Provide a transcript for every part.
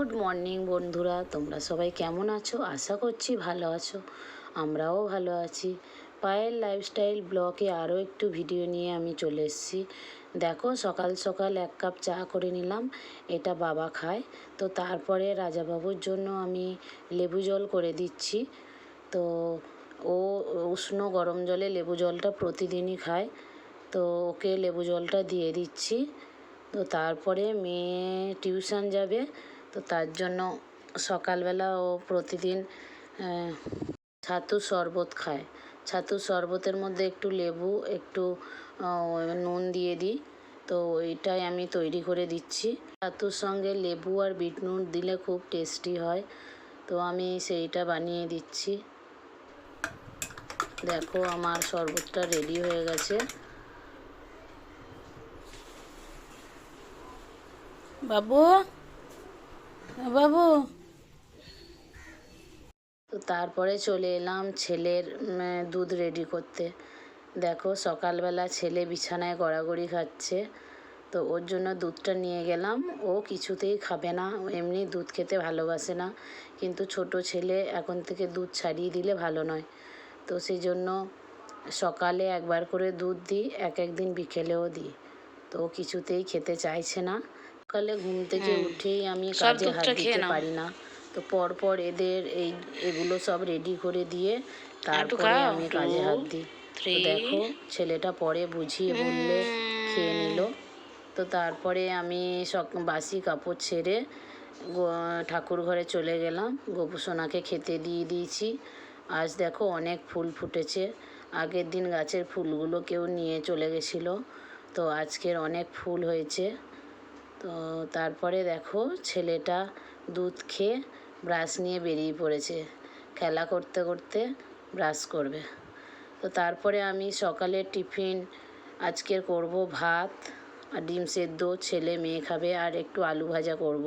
Good morning বন্ধুরা, তোমরা সবাই কেমন আছো? আশা করছি ভালো আছো। আমরাও ভালো আছি। পায়েল লাইফস্টাইল ব্লগে আরও একটু ভিডিও নিয়ে আমি চলে এসেছি। দেখো, সকাল সকাল এক কাপ চা করে নিলাম, এটা বাবা খায়। তো তারপরে রাজাবাবুর জন্য আমি লেবু জল করে দিচ্ছি। তো ও উষ্ণ গরম জলে লেবু জলটা প্রতিদিনই খায়। তো ওকে লেবু জলটা দিয়ে দিচ্ছি। তো তারপরে মেয়ে টিউশন যাবে। তো তার জন্য সকালবেলা ও প্রতিদিন ছাতু শরবত খায়। ছাতু শরবতের মধ্যে একটু লেবু, একটু নুন দিয়ে দিই। তো ওইটাই আমি তৈরি করে দিচ্ছি। ছাতুর সঙ্গে লেবু আর বিট নুন দিলে খুব টেস্টি হয়। তো আমি সেইটা বানিয়ে দিচ্ছি। দেখো আমার শরবতটা রেডি হয়ে গেছে। বাবু বাবু। তারপরে চলে এলাম ছেলের দুধ রেডি করতে। দেখো সকালবেলা ছেলে বিছানায় গড়াগড়ি খাচ্ছে। তো ওর জন্য দুধটা নিয়ে গেলাম। ও কিছুতেই খাবে না। ও এমনি দুধ খেতে ভালোবাসে না। কিন্তু ছোট ছেলে এখন থেকে দুধ ছাড়িয়ে দিলে ভালো নয়। তো সেই জন্য সকালে একবার করে দুধ দিই এক একদিন বিকেলেও দিই। তো ও কিছুতেই খেতে চাইছে না। সকালে ঘুম থেকে উঠেই আমি কাজে হাত দিতে পারি না। তো পরপর এদের এই এগুলো সব রেডি করে দিয়ে তারপরে আমি কাজে হাত দিই। তো দেখো ছেলেটা পরে বুঝিয়ে বললে খেয়ে নিল। তো তারপরে আমি সব বাসি কাপড় ছেড়ে ঠাকুর ঘরে চলে গেলাম। গোপুসোনাকে খেতে দিয়ে দিয়েছি। আজ দেখো অনেক ফুল ফুটেছে। আগের দিন গাছের ফুলগুলো কেউ নিয়ে চলে গেছিল। তো আজকের অনেক ফুল হয়েছে। তো তারপরে দেখো ছেলেটা দুধ খেয়ে ব্রাশ নিয়ে বেরিয়ে পড়েছে। খেলা করতে করতে ব্রাশ করবে। তো তারপরে আমি সকালে টিফিন আজকের করব ভাত আর ডিম সেদ্ধ, ছেলে মেয়ে খাবে আর একটু আলু ভাজা করব।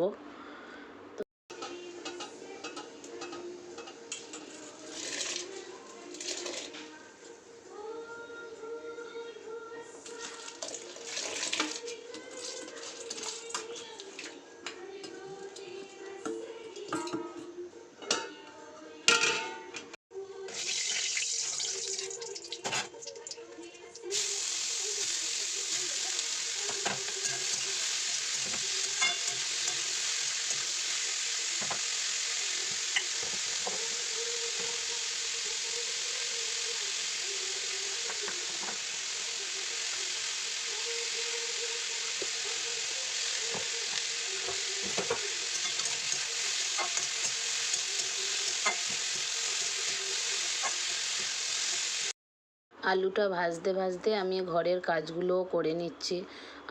আলুটা ভাজতে ভাজতে আমি ঘরের কাজগুলোও করে নিচ্ছি।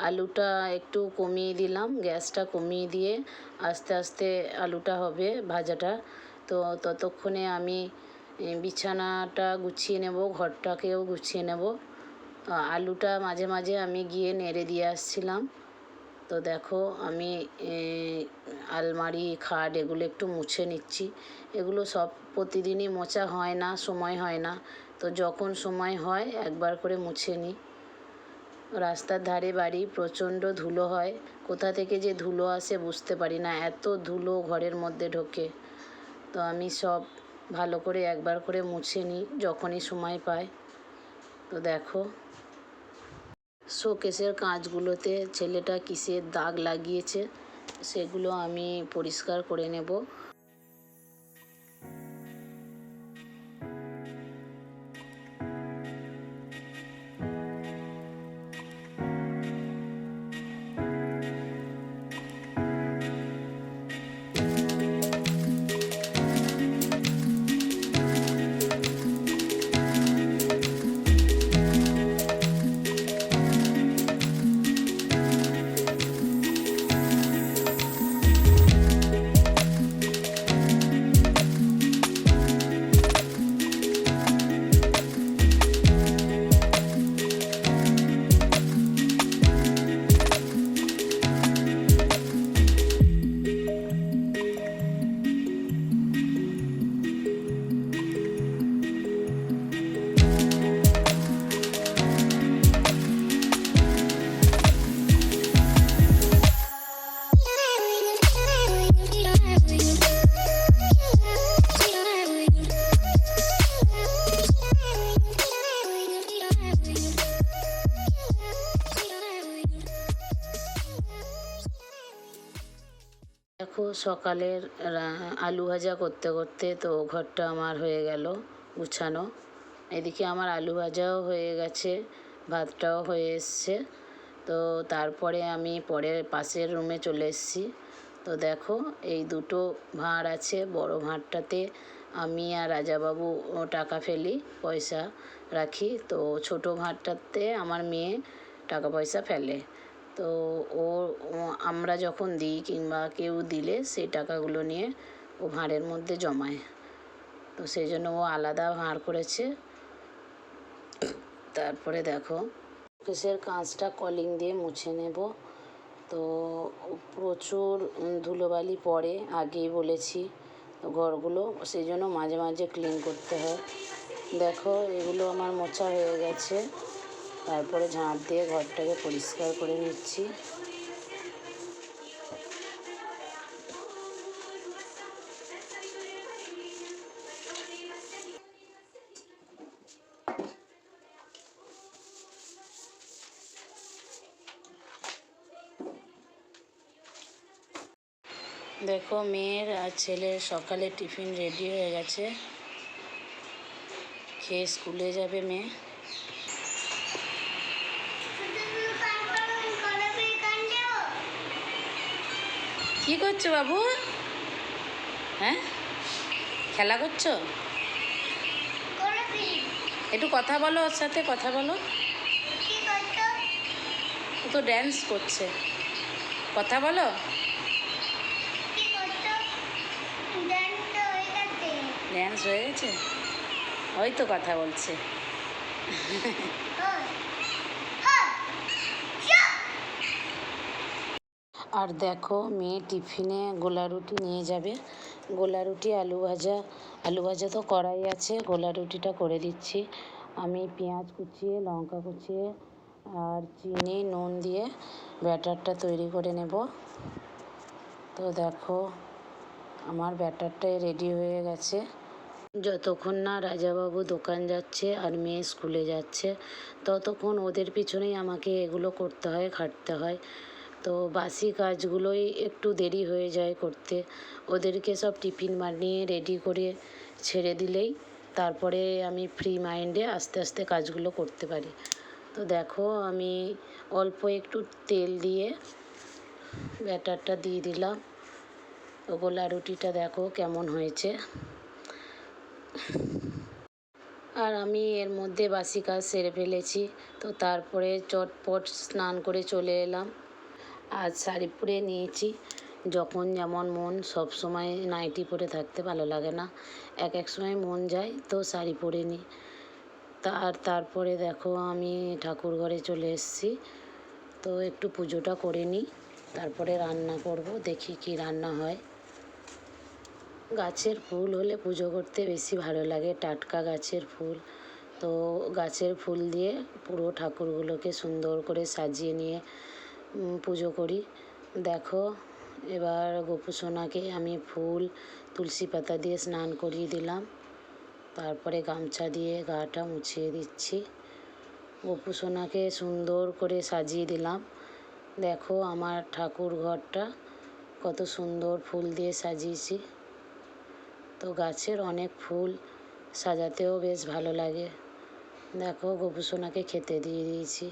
আলুটা একটু কমিয়ে দিলাম, গ্যাসটা কমিয়ে দিয়ে আস্তে আস্তে আলুটা হবে ভাজাটা। তো ততক্ষণে আমি বিছানাটা গুছিয়ে নেব, ঘরটাকেও গুছিয়ে নেব। আলুটা মাঝে মাঝে আমি গিয়ে নেড়ে দিয়ে আসছিলাম। তো দেখো আমি আলমারি, খাট এগুলো একটু মুছে নিচ্ছি। এগুলো সব প্রতিদিনই মোছা হয় না, সময় হয় না। তো যখন সময় হয়, একবার করে মুছে নিই। রাস্তার ধারে বাড়ি প্রচণ্ড ধুলো হয়। কোথা থেকে যে ধুলো আসে বুঝতে পারি না, এত ধুলো ঘরের মধ্যে ঢোকে। তো আমি সব ভালো করে একবার করে মুছে নিই, যখনই সময় পাই। তো দেখো, শোকেসের কাঁচগুলোতে ছেলেটা কিসের দাগ লাগিয়েছে, সেগুলো আমি পরিষ্কার করে নেব। সকালের আলু ভাজা করতে করতে তো ঘরটা আমার হয়ে গেল গুছানো। এদিকে আমার আলু ভাজাও হয়ে গেছে, ভাতটাও হয়ে এসছে। তো তারপরে আমি পরের, পাশের রুমে চলে এসেছি। তো দেখো, এই দুটো ভাঁড় আছে, বড় ভাঁড়টাতে আমি আর রাজাবাবু টাকা ফেলি, পয়সা রাখি। তো ছোটো ভাঁড়টাতে আমার মেয়ে টাকা পয়সা ফেলে। তো ও আমরা যখন দিই কিংবা কেউ দিলে সেই টাকাগুলো নিয়ে ও ভাঁড়ের মধ্যে জমায়। তো সেই জন্য ও আলাদা ভাঁড় করেছে। তারপরে দেখো, অফিসের কাঁচটা কলিং দিয়ে মুছে নেব। তো প্রচুর ধুলোবালি পড়ে, আগেই বলেছি ঘরগুলো, সেই জন্য মাঝে মাঝে ক্লিন করতে হয়। দেখো, এগুলো আমার মোছা হয়ে গেছে। তারপরে ঝাঁট দিয়ে ঘরটাকে পরিষ্কার করে নিচ্ছি। দেখো, মেয়ের আর ছেলের সকালে টিফিন রেডি হয়ে গেছে। খেয়ে স্কুলে যাবে মেয়ে। কি করছ বাবু? হ্যাঁ? খেলা করছ? একটু কথা বলো ওর সাথে কথা বলো। ও তো ড্যান্স করছে। কথা বলো। ড্যান্স হয়ে গেছে। ওই তো কথা বলছে। আর দেখো মেয়ে টিফিনে গোলা রুটি নিয়ে যাবে। গোলা রুটি আলু ভাজা। আলু ভাজা তো করাই আছে গোলা রুটিটা করে দিচ্ছি। আমি পেঁয়াজ কুচিয়ে, লঙ্কা কুচিয়ে আর চিনি, নুন দিয়ে ব্যাটারটা তৈরি করে নেব। তো দেখো, আমার ব্যাটারটাই রেডি হয়ে গেছে। যতক্ষণ না রাজাবাবু দোকান যাচ্ছে আর মেয়ে স্কুলে যাচ্ছে, ততক্ষণ ওদের পিছনেই আমাকে এগুলো করতে হয়, খাটতে হয়। তো বাসি কাজগুলোই একটু দেরি হয়ে যায় করতে। ওদেরকে সব টিফিন বানিয়ে রেডি করে ছেড়ে দিলেই তারপরে আমি ফ্রি মাইন্ডে আস্তে আস্তে কাজগুলো করতে পারি। তো দেখো আমি অল্প একটু তেল দিয়ে ব্যাটারটা দিয়ে দিলাম। গোলা রুটিটা দেখো কেমন হয়েছে। আর আমি এর মধ্যে বাসি কাজ সেরে ফেলেছি। তো তারপরে চটপট স্নান করে চলে এলাম। আজ শাড়ি পরে নিয়েছি। যখন যেমন মন, সব সময় নাইটি পরে থাকতে ভালো লাগে না। এক এক সময় মন যায়, তো শাড়ি পরে নিই তার, তারপরে দেখো আমি ঠাকুর ঘরে চলে এসেছি। তো একটু পুজোটা করে নিই তারপরে রান্না করব, দেখি কি রান্না হয়। গাছের ফুল হলে পুজো করতে বেশি ভালো লাগে, টাটকা গাছের ফুল। তো গাছের ফুল দিয়ে পুরো ঠাকুরগুলোকে সুন্দর করে সাজিয়ে নিয়ে পুজো করি। দেখো, এবার গোপু সোনাকে আমি ফুল, তুলসী পাতা দিয়ে স্নান করিয়ে দিলাম। তারপরে গামছা দিয়ে গাটা মুছিয়ে দিচ্ছি। গোপু সোনাকে সুন্দর করে সাজিয়ে দিলাম। দেখো আমার ঠাকুর ঘরটা কত সুন্দর ফুল দিয়ে সাজিয়েছি। তো গাছের অনেক ফুল সাজাতেও বেশ ভালো লাগে। দেখো গোপু সোনাকে খেতে দিয়ে দিয়েছি।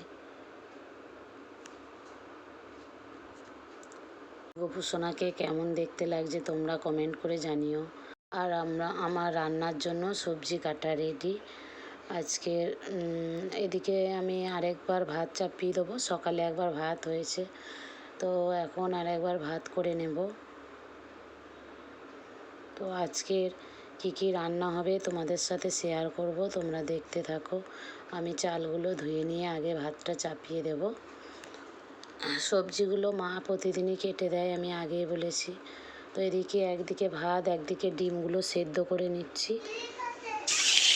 গোপু সোনাকে কেমন দেখতে লাগছে তোমরা কমেন্ট করে জানিও। আর আমরা, আমার রান্নার জন্য সবজি কাটা রেডি আজকে এদিকে আমি আরেকবার ভাত চাপিয়ে দেবো। সকালে একবার ভাত হয়েছে। তো এখন আরেকবার ভাত করে নেব। তো আজকের কী কী রান্না হবে তোমাদের সাথে শেয়ার করব। তোমরা দেখতে থাকো। আমি চালগুলো ধুয়ে নিয়ে আগে ভাতটা চাপিয়ে দেব। সবজিগুলো মা প্রতিদিনই কেটে দেয়, আমি আগেই বলেছি। তো এদিকে একদিকে ভাত, একদিকে ডিমগুলো সেদ্ধ করে নিচ্ছি।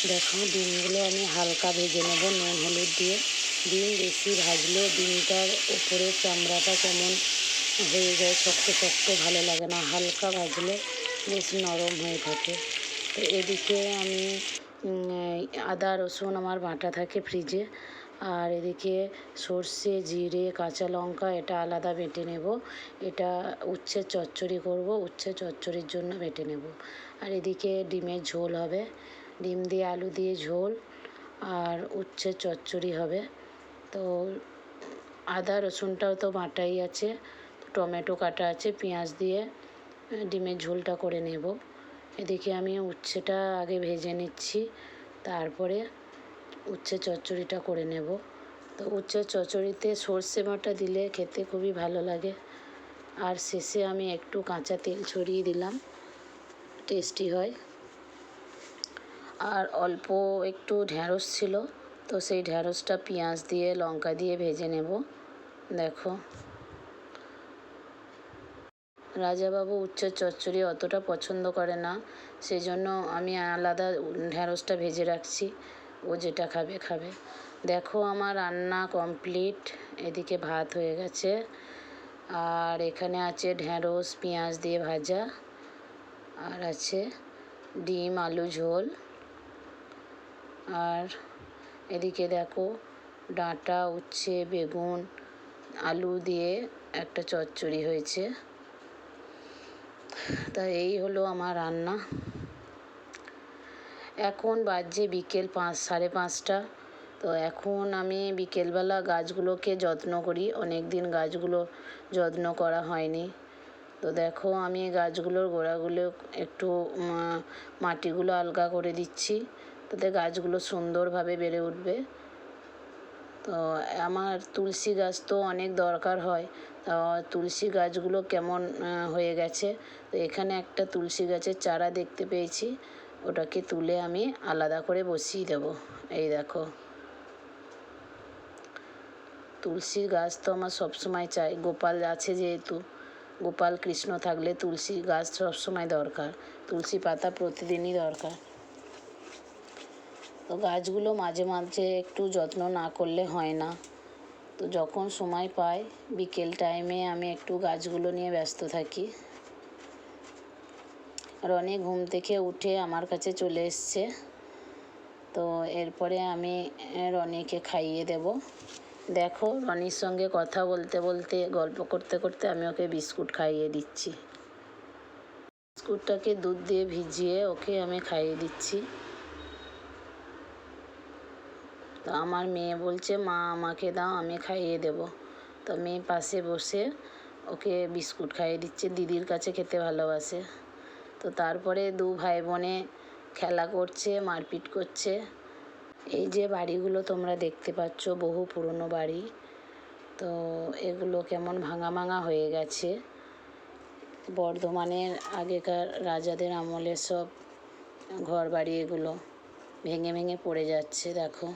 দেখো, ডিমগুলো আমি হালকা ভেজে নেব নুন, হলুদ দিয়ে। ডিম বেশি ভাজলে ডিমটার উপরে চামড়াটা কেমন হয়ে যায়, শক্ত শক্ত ভালো লাগে না। হালকা ভাজলে বেশ নরম হয়ে থাকে। তো এদিকে আমি আদা, রসুন আমার বাটা থাকে ফ্রিজে। আর এদিকে সর্ষে, জিরে, কাঁচা লঙ্কা, এটা আলাদা বেটে নেব। এটা উচ্ছের চচ্চড়ি করব, উচ্ছে চচ্চড়ির জন্য বেটে নেব। আর এদিকে ডিমের ঝোল হবে। ডিম দিয়ে আলু দিয়ে ঝোল, আর উচ্ছের চচ্চড়ি হবে। তো আদা, রসুনটাও তো বাটাই আছে, টমেটো কাটা আছে, পেঁয়াজ দিয়ে ডিমের ঝোলটা করে নেব। এদিকে আমি উচ্ছেটা আগে ভেজে নিচ্ছি, তারপরে উচ্ছে চচ্চড়িটা করে নেব। তো উচ্ছে চচ্চড়িতে সর্ষে বাটা দিলে খেতে খুবই ভালো লাগে। আর শেষে আমি একটু কাঁচা তেল ছড়িয়ে দিলাম। টেস্টি হয়। আর অল্প একটু ঢ্যাঁড়স ছিল, তো সেই ঢ্যাঁড়সটা পেঁয়াজ দিয়ে, লঙ্কা দিয়ে ভেজে নেব। দেখো। রাজাবাবু উচ্ছের চচ্চড়ি অতটা পছন্দ করে না সেই জন্য আমি আলাদা ঢ্যাঁড়সটা ভেজে রাখছি। ও যেটা খাবে খাবে। দেখো আমার রান্না কমপ্লিট এদিকে ভাত হয়ে গেছে। আর এখানে আছে ঢ্যাঁড়স পেঁয়াজ দিয়ে ভাজা। আর আছে ডিম, আলু, ঝোল। আর এদিকে দেখো ডাঁটা, উচ্ছে, বেগুন, আলু দিয়ে একটা চচ্চড়ি হয়েছে। তা এই হলো আমার রান্না। এখন বাজছে বিকেল পাঁচ, সাড়ে পাঁচটা। তো এখন আমি বিকেলবেলা গাছগুলোকে যত্ন করি। অনেক দিন গাছগুলো যত্ন করা হয়নি। তো দেখো, আমি গাছগুলোর গোড়াগুলো একটু মাটিগুলো আলগা করে দিচ্ছি। তাতে গাছগুলো সুন্দরভাবে বেড়ে উঠবে। তো আমার তুলসী গাছ তো অনেক দরকার হয়। তা তুলসী গাছগুলো কেমন হয়ে গেছে? তো এখানে একটা তুলসী গাছের চারা দেখতে পেয়েছি। ওটাকে তুলে আমি আলাদা করে বসিয়ে দেবো। এই দেখো। তুলসীর গাছ তো আমার সবসময় চাই। গোপাল আছে যেহেতু, গোপাল কৃষ্ণ থাকলে তুলসী গাছ সবসময় দরকার। তুলসী পাতা প্রতিদিনই দরকার। তো গাছগুলো মাঝে মাঝে একটু যত্ন না করলে হয় না। তো যখন সময় পাই, বিকেল টাইমে আমি একটু গাছগুলো নিয়ে ব্যস্ত থাকি। রনি ঘুম থেকে উঠে আমার কাছে চলে এসছে। তো এরপরে আমি রনিকে খাইয়ে দেব। দেখো, রনির সঙ্গে কথা বলতে বলতে, গল্প করতে করতে আমি ওকে বিস্কুট খাইয়ে দিচ্ছি। বিস্কুটটাকে দুধ দিয়ে ভিজিয়ে ওকে আমি খাইয়ে দিচ্ছি। তো আমার মেয়ে বলছে, মা, আমাকে দাও, আমি খাইয়ে দেব। তো মেয়ে পাশে বসে ওকে বিস্কুট খাইয়ে দিচ্ছে। দিদির কাছে খেতে ভালোবাসে। তো তারপরে দু ভাই বোনে খেলা করছে, মারপিট করছে। এই যে বাড়িগুলো তোমরা দেখতে পাচ্ছ, বহু পুরনো বাড়ি। তো এগুলো কেমন ভাঙা ভাঙা হয়ে গেছে। বর্ধমানের আগেকার রাজাদের আমলের সব ঘর বাড়ি এগুলো ভেঙে ভেঙে পড়ে যাচ্ছে, দেখো।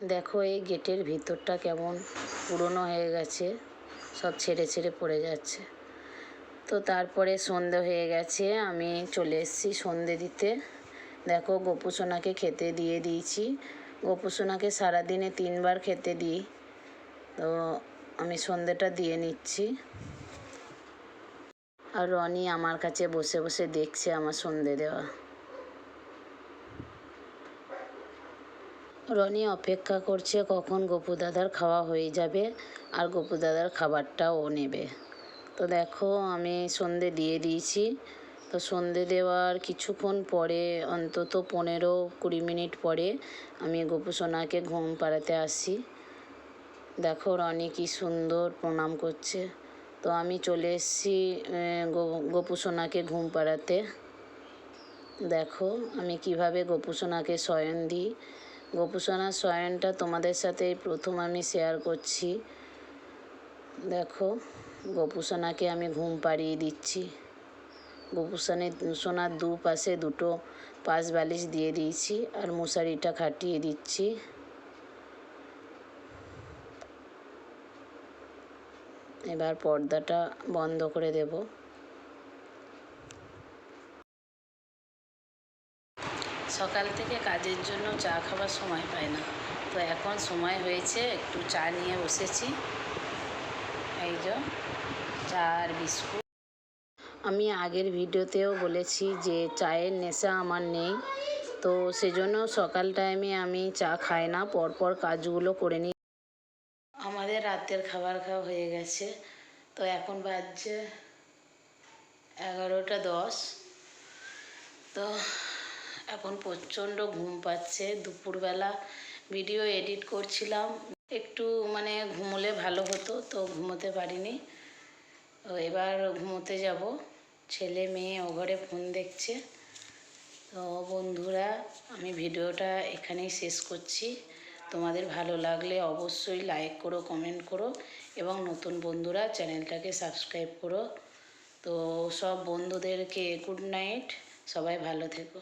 দেখো এই গেটের ভিতরটা কেমন পুরনো হয়ে গেছে, সব ছেড়ে ছেড়ে পড়ে যাচ্ছে। তো তারপরে সন্ধে হয়ে গেছে, আমি চলে এসেছি সন্ধে দিতে। দেখো গোপুসোনাকে খেতে দিয়ে দিয়েছি। গোপুসোনাকে সারাদিনে তিনবার খেতে দিই। তো আমি সন্ধেটা দিয়ে নিচ্ছি। আর রনি আমার কাছে বসে বসে দেখছে আমার সন্ধে দেওয়া। রনি অপেক্ষা করছে কখন গপু দাদার খাওয়া হয়ে যাবে, আর গপু দাদার খাবারটাও নেবে। তো দেখো, আমি সন্ধে দিয়ে দিয়েছি। তো সন্ধে দেওয়ার কিছুক্ষণ পরে, অন্তত পনেরো কুড়ি মিনিট পরে, আমি গপু সোনাকে ঘুম পাড়াতে আসি। দেখো, রনি কি সুন্দর প্রণাম করছে। তো আমি চলে এসেছি গপু সোনাকে ঘুম পাড়াতে। দেখো, আমি কীভাবে গপু সোনাকে শয়ন দিই। গপু সোনার শয়নটা তোমাদের সাথে প্রথম আমি শেয়ার করছি। দেখো গপু সোনাকে আমি ঘুম পাড়িয়ে দিচ্ছি। গপু সোনার দু পাশে দুটো পাশ বালিশ দিয়ে দিয়েছি আর মশারিটা খাটিয়ে দিচ্ছি। এবার পর্দাটা বন্ধ করে দেব। সকাল থেকে কাজের জন্য চা খাবার সময় পাই না। তো এখন সময় হয়েছে, একটু চা নিয়ে বসেছি। এই যে চা আর বিস্কুট। আমি আগের ভিডিওতেও বলেছি যে চায়ের নেশা আমার নেই, তো সেজন্য সকাল টাইমে আমি চা খাই না, পরপর কাজগুলো করে নিই আমাদের রাতের খাবার খাওয়া হয়ে গেছে, তো এখন বাজছে এগারোটা দশ। তো এখন প্রচণ্ড ঘুম পাচ্ছে, দুপুরবেলা ভিডিও এডিট করছিলাম। একটু মানে ঘুমোলে ভালো হতো, তো ঘুমোতে পারিনি। তো এবার ঘুমোতে যাব। ছেলে মেয়ে ও ঘরে ফোন দেখছে। তো বন্ধুরা, আমি ভিডিওটা এখানেই শেষ করছি। তোমাদের ভালো লাগলে অবশ্যই লাইক করো কমেন্ট করো এবং নতুন বন্ধুরা চ্যানেলটাকে সাবস্ক্রাইব করো। তো সব বন্ধুদেরকে গুড নাইট সবাই ভালো থেকো।